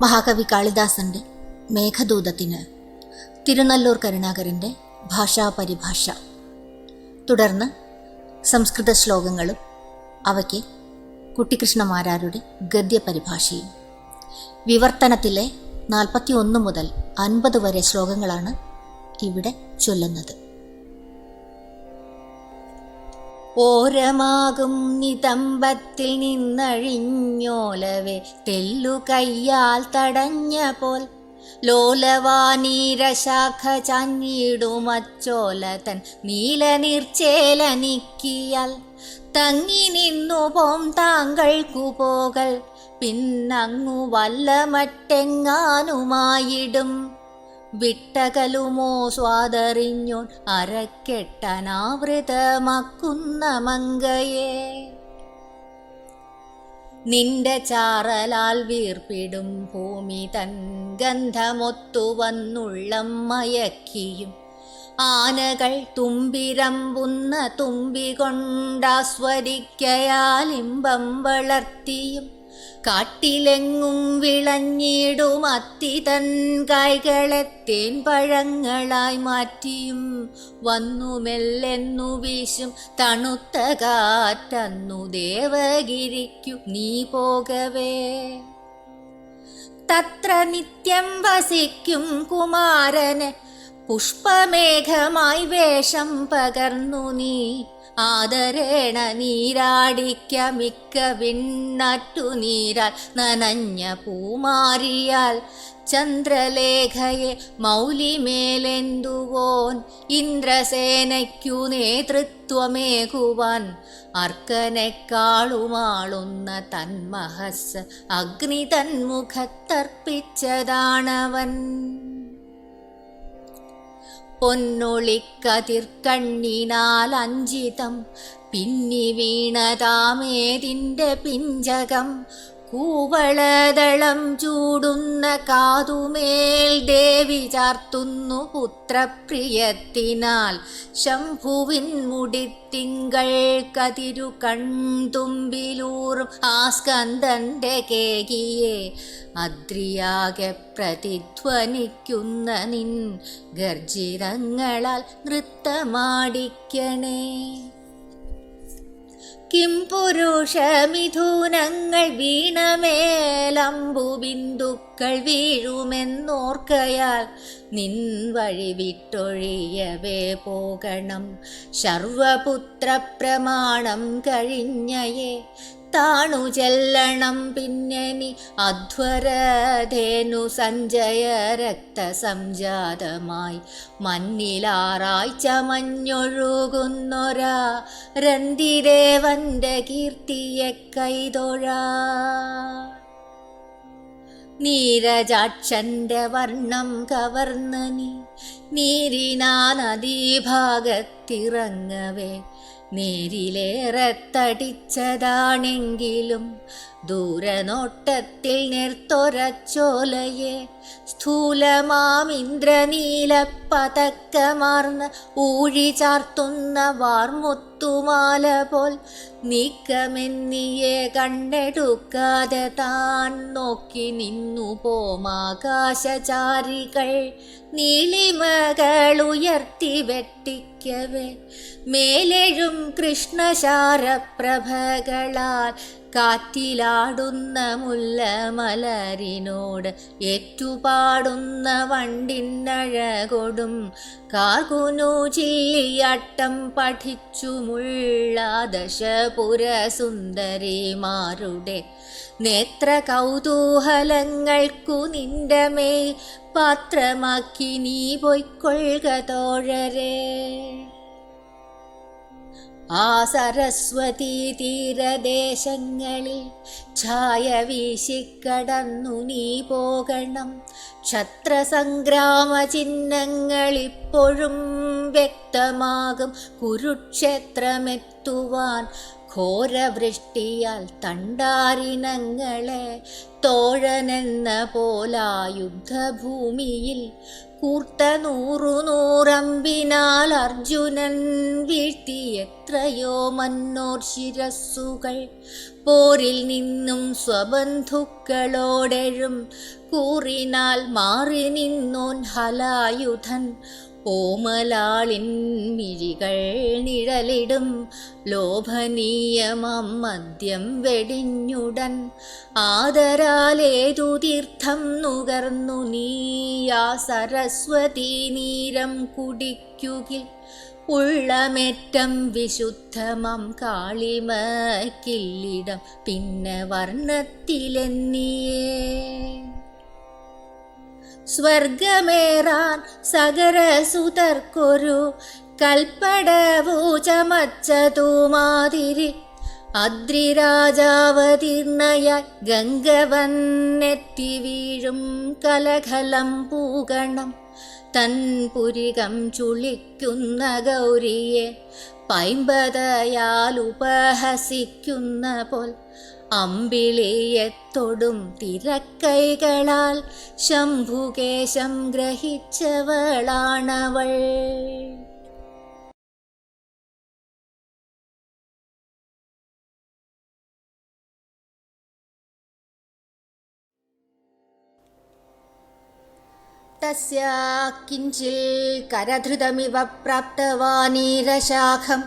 മഹാകവി കാളിദാസന്റെ മേഘദൂതത്തിന് തിരുനല്ലൂർ കരുണാകരന്റെ ഭാഷാപരിഭാഷ. തുടർന്ന് സംസ്കൃത ശ്ലോകങ്ങളും അവയ്ക്ക് കുട്ടിക്കൃഷ്ണമാരാരുടെ ഗദ്യപരിഭാഷയും. വിവർത്തനത്തിലെ നാൽപ്പത്തി ഒന്ന് മുതൽ അൻപത് വരെ ശ്ലോകങ്ങളാണ് ഇവിടെ ചൊല്ലുന്നത്. ഓരമാകും നിതമ്പത്തിൽ നിന്നഴിഞ്ഞോലവെ. തെല്ലു കയ്യാൽ തടഞ്ഞ പോൽ ലോലവാനീരശാഖ ചാഞ്ഞിടുമച്ചോല തൻ നീലനീർച്ചേല നീക്കിയാൽ തങ്ങി നിന്നു പോം താങ്കൾക്കു പോകൽ പിന്നങ്ങു വല്ല മറ്റെങ്ങാനുമായിടും വിട്ടകലുമോ സ്വാദറിഞ്ഞോൻ അരക്കെട്ടനാവൃതമാക്കുന്ന മങ്കയെ. നിന്റെ ചാറലാൽ വീർപ്പിടും ഭൂമി തൻ ഗന്ധമൊത്തു വന്നുള്ളം മയക്കിയും. ആനകൾ തുമ്പിരമ്പുന്ന തുമ്പി കൊണ്ടാസ്വദിക്കയാലിമ്പം വളർത്തിയും. കാട്ടിലെങ്ങും വിളഞ്ഞിടും അത്തി തൻ കായ്കളെ തേൻ പഴങ്ങളായി മാറ്റിയും വന്നു മെല്ലെന്നു വീശും തണുത്ത കാറ്റന്നു ദേവഗിരിക്കു നീ പോകവേ. തത്ര നിത്യം വസിക്കും കുമാരന് പുഷ്പമേഘമായി വേഷം പകർന്നു നീ. ആദരേണ നീരാടിക്ക മിക്ക വിണ്ണറ്റു നീരാൽ നനഞ്ഞ പൂമാറിയാൽ ചന്ദ്രലേഖയെ മൗലിമേലെന്തുവോൻ ഇന്ദ്രസേനയ്ക്കു നേതൃത്വമേകുവാൻ അർക്കനെക്കാളുമാളുന്ന തന്മഹസ് അഗ്നി തന്മുഖത്തർപ്പിച്ചതാണവൻ പൊന്നൊളിക്കതിർക്കണ്ണിനാൽ അഞ്ചിതം പിന്നി വീണതാമേതിന്റെ പിഞ്ചകം. കൂവളദളം ചൂടുന്ന കാതുമേൽ ദേവി ചാർത്തുന്നു പുത്രപ്രിയത്തിനാൽ. ശംഭുവിൻ മുടിത്തിങ്കൾ കതിരു കൺതുമ്പിലൂറും ആ സ്കന്ദന്റെ കേകിയെ അദ്രിയാകെ പ്രതിധ്വനിക്കുന്ന നിൻ ഗർജിതങ്ങളാൽ നൃത്തമാടിക്കണേ. കിം പുരുഷമിഥുനങ്ങൾ വീണമേലമ്പു ബിന്ദുക്കൾ വീഴുമെന്നോർക്കയാൽ നിൻ വഴി വിട്ടൊഴിയവേ പോകണം. ശർവപുത്ര പ്രമാണം കഴിഞ്ഞയേ താണു ചെല്ലണം പിന്നെ നീ അധ്വരധേനു സഞ്ജയ രക്തസംജാതമായി. മഞ്ഞിലാറായി ചമഞ്ഞൊഴുകുന്നൊരാ രന്തിദേവന്റെ കീർത്തിയെ കൈതൊഴാ. നീരജാക്ഷന്റെ വർണം കവർന്ന് നീ നീരിനാ നദീഭാഗത്തിറങ്ങവേ നേരിലേറെ തടിച്ചതാണെങ്കിലും ദൂരനോട്ടത്തിൽ നിർത്തൊരച്ചോലയെ സ്ഥൂലമാമിന്ദ്രനീല പതക്കമാർന്ന് ഊഴി ചാർത്തുന്ന വാർമുത്തുമാല പോൽ നീക്കമെന്നിയെ കണ്ടെടുക്കാതെ താൻ നോക്കി നിന്നു പോമാകാശചാരികൾ നീലിമകളുയർത്തി വെട്ടിക്കവേ മേലെഴും കൃഷ്ണശാരപ്രഭകളാൽ കാറ്റിലാടുന്ന മുല്ലമലരിനോട് ഏറ്റുപാടുന്ന വണ്ടിന്നഴകൊടും. കാർകുനു ചില്ലിയാട്ടം പഠിച്ചുമുള്ള ദശപുരസുന്ദരിമാരുടെ. നേത്ര കൗതൂഹലങ്ങൾക്കു നിന്റെ മേൽ പാത്രമാക്കി നീ പൊയ്ക്കൊള്ളുക തോഴരേ. ആ സരസ്വതി തീരദേശങ്ങളിൽ ഛായ വീശിക്കടന്നു നീ പോകണം. ക്ഷത്രസംഗ്രാമ ചിഹ്നങ്ങളിപ്പോഴും വ്യക്തമാകും കുരുക്ഷേത്രമെത്തുവാൻ ഘോരവൃഷ്ടിയാൽ തണ്ടാരിനങ്ങളെ തോഴനെന്ന പോലാ യുദ്ധഭൂമിയിൽ കൂർത്ത നൂറു നൂറമ്പിനാൽ അർജുനൻ വീഴ്ത്തി എത്രയോ മന്നോർ ശിരസ്സുകൾ. പോരിൽ നിന്നും സ്വബന്ധുക്കളോടെഴും കൂറിനാൽ മാറി നിന്നോൻ ഹലായുധൻ. ഓമലാളിൻ മിഴികൾ നിഴലിടും. ലോഭനീയമം മദ്യം വെടിഞ്ഞുടൻ. ആദരാലേതു തീർത്ഥം നുകർന്നു നീയാ സരസ്വതി നീരം കുടിക്കുകിൽ. ഉള്ളമേറ്റം വിശുദ്ധമം കാളിമക്കില്ലിടം. പിന്നെ വർണത്തിലെന്നിയേ? സ്വർഗമേറാൻ സകരസുതർക്കൊരു കൽപ്പടവൂ ചമച്ചതുമാതിരി. അദ്രിരാജാവതീർണയായി ഗംഗവന്നെത്തി വീഴും കലകലം പൂകണം. തൻ പുരികം ചുളിക്കുന്ന ഗൗരിയെ പൈമ്പതയാൽ ഉപഹസിക്കുന്ന പോൽ അമ്പിളിയെത്തൊടും തിരക്കൈകളാൽ ശംഭുകേശം ഗ്രഹിച്ചവളാണവൾ. തസ്യാ കിഞ്ചിൽ കരധൃതമിവ പ്രാപ്തവാനീരശാഖം.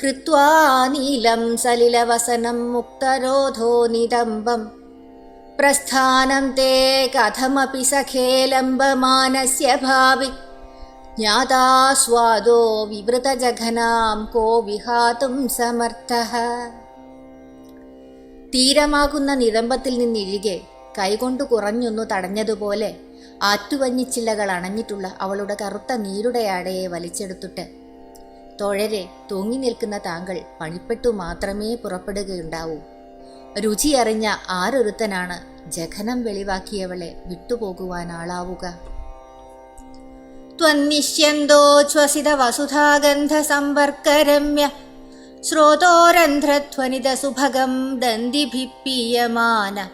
कृत्वा नीलं सलिलवसनं मुक्तरोधो निदम्बं प्रस्थानं ते कथमपि सखे लम्बमानस्य भावि ज्ञाता स्वादो विवृतजघनां को വിഹാതും സമർത്ഥഃ തീരമാകുന്ന നിതമ്പത്തിൽ നിന്നിഴികെ കൈകൊണ്ട് കുറഞ്ഞൊന്നു തടഞ്ഞതുപോലെ ആറ്റുവഞ്ഞിച്ചില്ലകൾ അണഞ്ഞിട്ടുള്ള അവളുടെ കറുത്ത നീരുടെ ആടയെ വലിച്ചെടുത്തിട്ട് തോഴരെ തൂങ്ങി നിൽക്കുന്ന താങ്കൾ പണിപ്പെട്ടു മാത്രമേ പുറപ്പെടുകയുണ്ടാവൂ. രുചിയറിഞ്ഞ ആരൊരുത്തനാണ് ജഘനം വെളിവാക്കിയവളെ വിട്ടുപോകുവാൻ ആളാവുക. ശ്രോതോരന്ധ്രധ്വനിതസുഭഗം വസുധാഗന്ധ സമ്പർക്കരമ്യ ശ്രോതോരന്ധ്രധ്വനിത സുഭഗം ദന്തിഭിപ്പീയമാന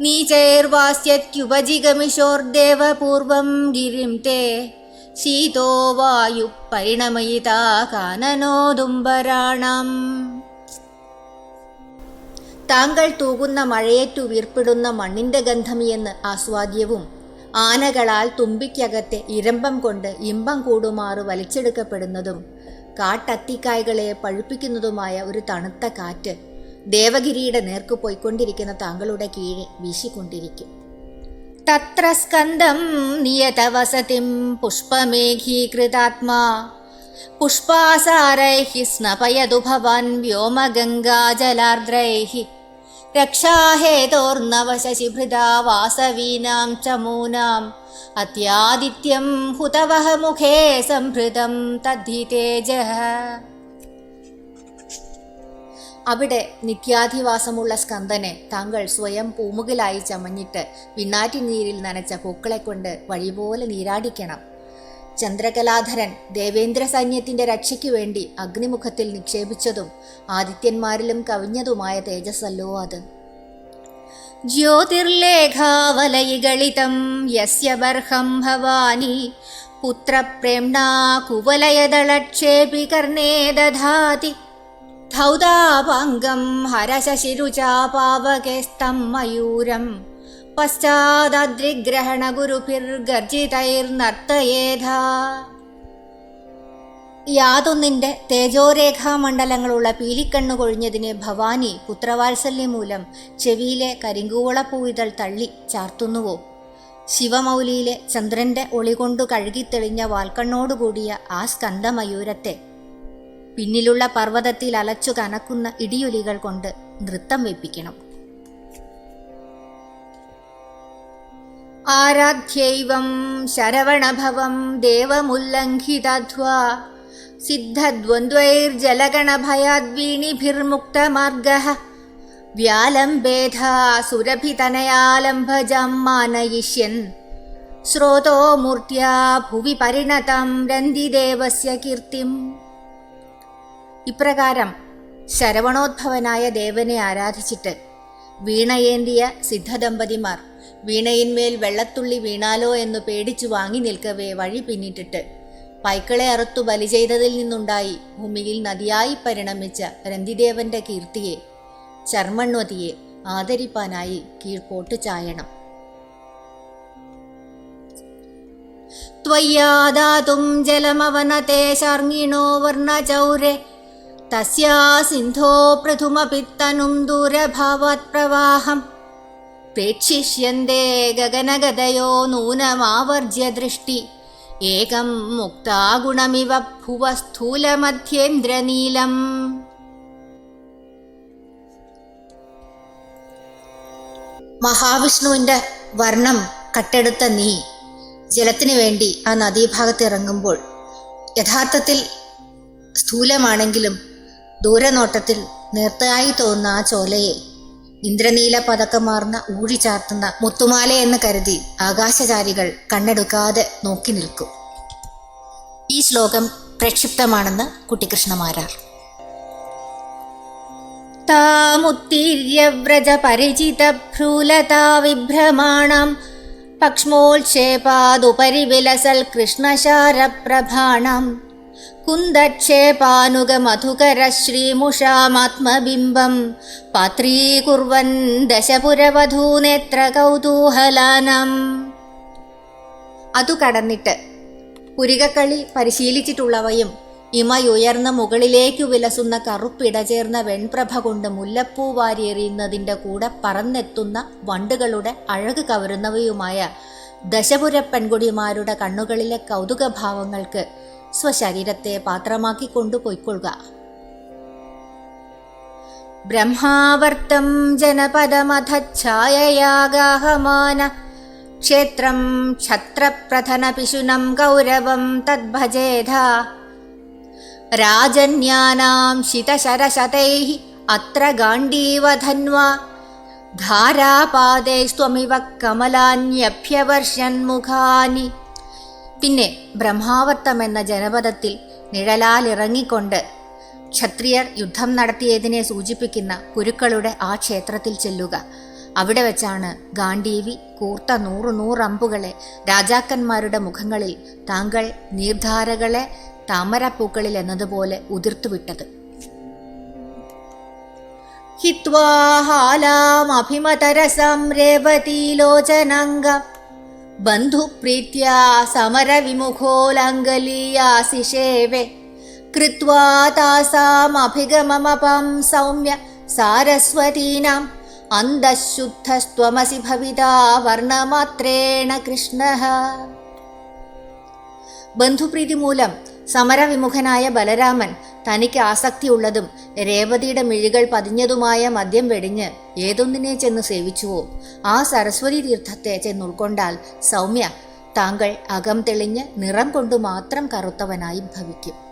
നീചൈർവാസ്യത്യുപജിഗമിഷോർദേവപൂർവം ഗിരിം തേ ശീതോ വായു പരിണമയിതാ കാനനോദുംബരാണം താങ്കൾ തൂകുന്ന മഴയേറ്റു വീർപ്പിടുന്ന മണ്ണിന്റെ ഗന്ധമിയെന്ന് ആസ്വാദ്യവും ആനകളാൽ തുമ്പിക്കകത്തെ ഇരമ്പം കൊണ്ട് ഇമ്പം കൂടുമാറ് വലിച്ചെടുക്കപ്പെടുന്നതും കാട്ടത്തിക്കായകളെ പഴുപ്പിക്കുന്നതുമായ ഒരു തണുത്ത കാറ്റ് ദേവഗിരിയുടെ നേർക്ക് പോയിക്കൊണ്ടിരിക്കുന്ന താങ്കളുടെ കീഴെ വീശിക്കൊണ്ടിരിക്കും. तत्र स्कन्दं नियतवसतिं पुष्पमेघीकृतात्मा। पुष्पासारैः स्नपयतु भवन् व्योमगङ्गाजलार्द्रैः रक्षाहेतोर्नवशशिभृदा वासवीनां च मूनाम्। अत्यादित्यं हुतवः मुखे सम्भृतं तद्धितेजः അവിടെ നിത്യാധിവാസമുള്ള സ്കന്ദനെ താങ്കൾ സ്വയം പൂമുകിലായി ചമഞ്ഞിട്ട് പിന്നാറ്റി നീരിൽ നനച്ച പൂക്കളെ കൊണ്ട് വഴിപോലെ നീരാടിക്കണം. ചന്ദ്രകലാധരൻ ദേവേന്ദ്ര സൈന്യത്തിന്റെ രക്ഷയ്ക്ക് വേണ്ടി അഗ്നിമുഖത്തിൽ നിക്ഷേപിച്ചതും ആദിത്യന്മാരിലും കവിഞ്ഞതുമായ തേജസ്സല്ലോ അത്. ജ്യോതിർലേഖാവലയികളിതം യസ്യ ഭവാനി പുത്രപ്രേംണാ കുവലയദളക്ഷേപി കർണേ ദധാതി. ധൗതാപാംഗം ഹരശശിരുചാപാവകേസ്തം മയൂരം. പശ്ചാദദ്രിഗ്രഹണഗുരുഭിർഗർജിതൈർനർത്തയേധാ യാതൊന്നിന്റെ തേജോരേഖാമണ്ഡലങ്ങളുള്ള പീലിക്കണ്ണു കൊഴിഞ്ഞതിന് ഭവാനി പുത്രവാത്സല്യം മൂലം ചെവിയിലെ കരിങ്കൂവളപ്പൂവിതൾ തള്ളി ചാർത്തുന്നുവോ? ശിവമൗലിയിലെ ചന്ദ്രന്റെ ഒളികൊണ്ടു കഴുകിത്തെളിഞ്ഞ വാൽക്കണ്ണോടുകൂടിയ ആ സ്കന്ദമയൂരത്തെ പിന്നിലുള്ള പർവതത്തിൽ അലച്ചു കനക്കുന്ന ഇടിയൊലികൾ കൊണ്ട് നൃത്തം വെപ്പിക്കണം. ആരാധ്യൈവം ശരവണഭവം ദേവമുല്ലംഘിതധ്വാ സിദ്ധദ്വന്ദ്വൈർജലഗണഭയാദ്വീണിഭിർമുക്തമാർഗः വ്യാലംബേധാ സുരഭിതനയാലംഭജം മാനയിഷ്യൻ ശ്രോതോ മൂർത്യാ ഭുവി പരിണതം രന്തിദേവസ്യ കീർത്തിം. ഇപ്രകാരം ശരവണോദ്ഭവനായ ദേവനെ ആരാധിച്ചിട്ട് വീണയേന്തിയ സിദ്ധദമ്പതിമാർ വീണയിന്മേൽ വെള്ളത്തുള്ളി വീണാലോ എന്ന് പേടിച്ചു വാങ്ങി നിൽക്കവേ വഴി പിന്നിട്ടിട്ട് പൈക്കളെ അറുത്തു ബലി ചെയ്തതിൽ നിന്നുണ്ടായി ഭൂമിയിൽ നദിയായി പരിണമിച്ച രന്തിദേവന്റെ കീർത്തിയെ ചർമ്മണ്വതിയെ ആദരിപ്പാനായി കീഴ്പോട്ട് ചായണം त्वय्यादातुं जलमवनते शर्ङ्गिणो वर्णचौरे तस्या सिन्धो पृथुमपि तनुं दूरभावात् प्रवाहम् प्रेक्षिष्यन्ते गगनगदयो नूनमावर्ज्य दृष्टि एकं मुक्ता गुणमिव भुव स्थूलमध्येन्द्रनीलम् മഹാവിഷ്ണുവിന്റെ വർണ്ണം കട്ടെടുത്ത നീ ജലത്തിനു വേണ്ടി ആ നദീഭാഗത്ത് ഇറങ്ങുമ്പോൾ യഥാർത്ഥത്തിൽ സ്ഥൂലമാണെങ്കിലും ദൂരനോട്ടത്തിൽ നേർത്തയായി തോന്നുന്ന ആ ചോലയെ ഇന്ദ്രനീല പതക്കമാർന്ന ഊഴി ചാർത്തുന്ന മുത്തുമാല എന്ന് കരുതി ആകാശചാരികൾ കണ്ണെടുക്കാതെ നോക്കി നിൽക്കും. ഈ ശ്ലോകം പ്രക്ഷിപ്തമാണെന്ന് കുട്ടിക്കൃഷ്ണമാരാർ താമുത്തീര്യ വ്രജപരിചിതഭ്രൂലതാ വിഭ്രമാണം വിലസൽ കൃഷ്ണശാരപ്രഭാണം. പാത്രീകുർവൻ ദശപുരവധൂനേത്ര കൗതൂഹലാനം. അതു കടന്നിട്ട് പുരികക്കളി പരിശീലിച്ചിട്ടുള്ളവയും ഇമയുയർന്ന മുകളിലേക്കു വിലസുന്ന കറുപ്പിടചേർന്ന വെൺപ്രഭ കൊണ്ട് മുല്ലപ്പൂ വാരിയെറിയുന്നതിന്റെ കൂടെ പറന്നെത്തുന്ന വണ്ടുകളുടെ അഴക് കവരുന്നവയുമായ ദശപുര പെൺകുടിമാരുടെ കണ്ണുകളിലെ കൗതുകഭാവങ്ങൾക്ക് സ്വശരീരത്തെ പാത്രമാക്കി കൊണ്ടുപോയിക്കൊള്ളുക. ബ്രഹ്മാവർത്തം ജനപദമധച്ഛായയാഗാഹമാന ക്ഷേത്രം ക്ഷത്രപ്രഥനപിശുനം ഗൗരവം തദ്ഭജേധ. രാജന്യാനാം ശിതശരശതൈः അത്ര ഗാണ്ഡീവധന്വാ ധാരാപാതൈസ്ത്വമിവ കമലാന്യഭ്യവർഷ്യന്മുഖാനി. പിന്നെ ബ്രഹ്മാവർത്തം എന്ന ജനപദത്തിൽ നിഴലാലിറങ്ങിക്കൊണ്ട് ക്ഷത്രിയർ യുദ്ധം നടത്തിയതിനെ സൂചിപ്പിക്കുന്ന കുരുക്കളുടെ ആ ക്ഷേത്രത്തിൽ ചെല്ലുക. അവിടെ വെച്ചാണ് ഗാന്ധീവി കൂർത്ത നൂറു നൂറമ്പുകളെ രാജാക്കന്മാരുടെ മുഖങ്ങളിൽ താങ്കൾ നീർധാരകളെ താമരപ്പൂക്കളിൽ എന്നതുപോലെ ഉതിർത്തുവിട്ടത്. ഹിത്വാഹാലാമഭിമതരസം രേവതീലോചനാംഗ ബന്ധുപ്രീത്യാ സമരവിമുഖോലങ്കലീയാസിഷേവെ കൃത്വാ താസാമഭിഗമമപം സൗമ്യ സാരസ്വതീനാം അന്തഃശുദ്ധസ്ത്വമസി ഭവിതാ വർണ്ണമാത്രേണ കൃഷ്ണ ബന്ധുപ്രീതി മൂലം സമരവിമുഖനായ ബലരാമൻ തനിക്ക് ആസക്തിയുള്ളതും രേവതിയുടെ മിഴികൾ പതിഞ്ഞതുമായ മദ്യം വെടിഞ്ഞ് ഏതൊന്നിനെ ചെന്ന് സേവിച്ചുവോ? ആ സരസ്വതി തീർത്ഥത്തെ ചെന്ന് ഉൾക്കൊണ്ടാൽ സൗമ്യ താങ്കൾ അകം തെളിഞ്ഞ് നിറം കൊണ്ടു മാത്രം കറുത്തവനായി ഭവിക്കും.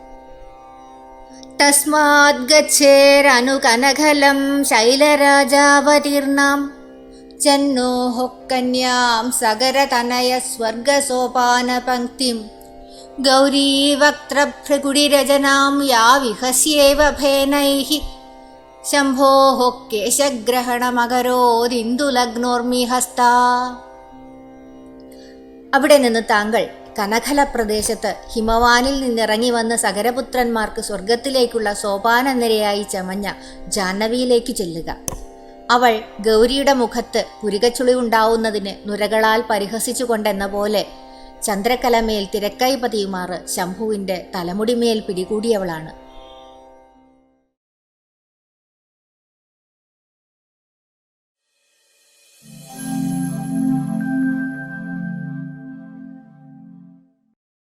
തസ്മാത് ഗച്ഛേരനുകനഘലം ശൈലരാജാവതീർണാം ജന്നോഹ കന്യാം സഗരതനയ സ്വർഗസോപാന പങ്ക്തിം या യാ फेनैः शम्भोः केशग्रहणमकरोदिन्दुलग्नोर्मिहस्ता അവിടെ നിന്ന് താങ്കൾ കനകല പ്രദേശത്ത് ഹിമവാനിൽ നിന്നിറങ്ങി വന്ന സകരപുത്രന്മാർക്ക് സ്വർഗത്തിലേക്കുള്ള സോപാനനിരയായി ചമഞ്ഞ ജാഹ്നവിയിലേക്ക് ചെല്ലുക. അവൾ ഗൗരിയുടെ മുഖത്ത് പുരികച്ചുളി ഉണ്ടാവുന്നതിന് നുരകളാൽ പരിഹസിച്ചുകൊണ്ടെന്ന പോലെ ചന്ദ്രക്കലമേൽ തിരക്കൈ പതിയുമാറ് ശംഭുവിന്റെ തലമുടിമേൽ പിടികൂടിയവളാണ്.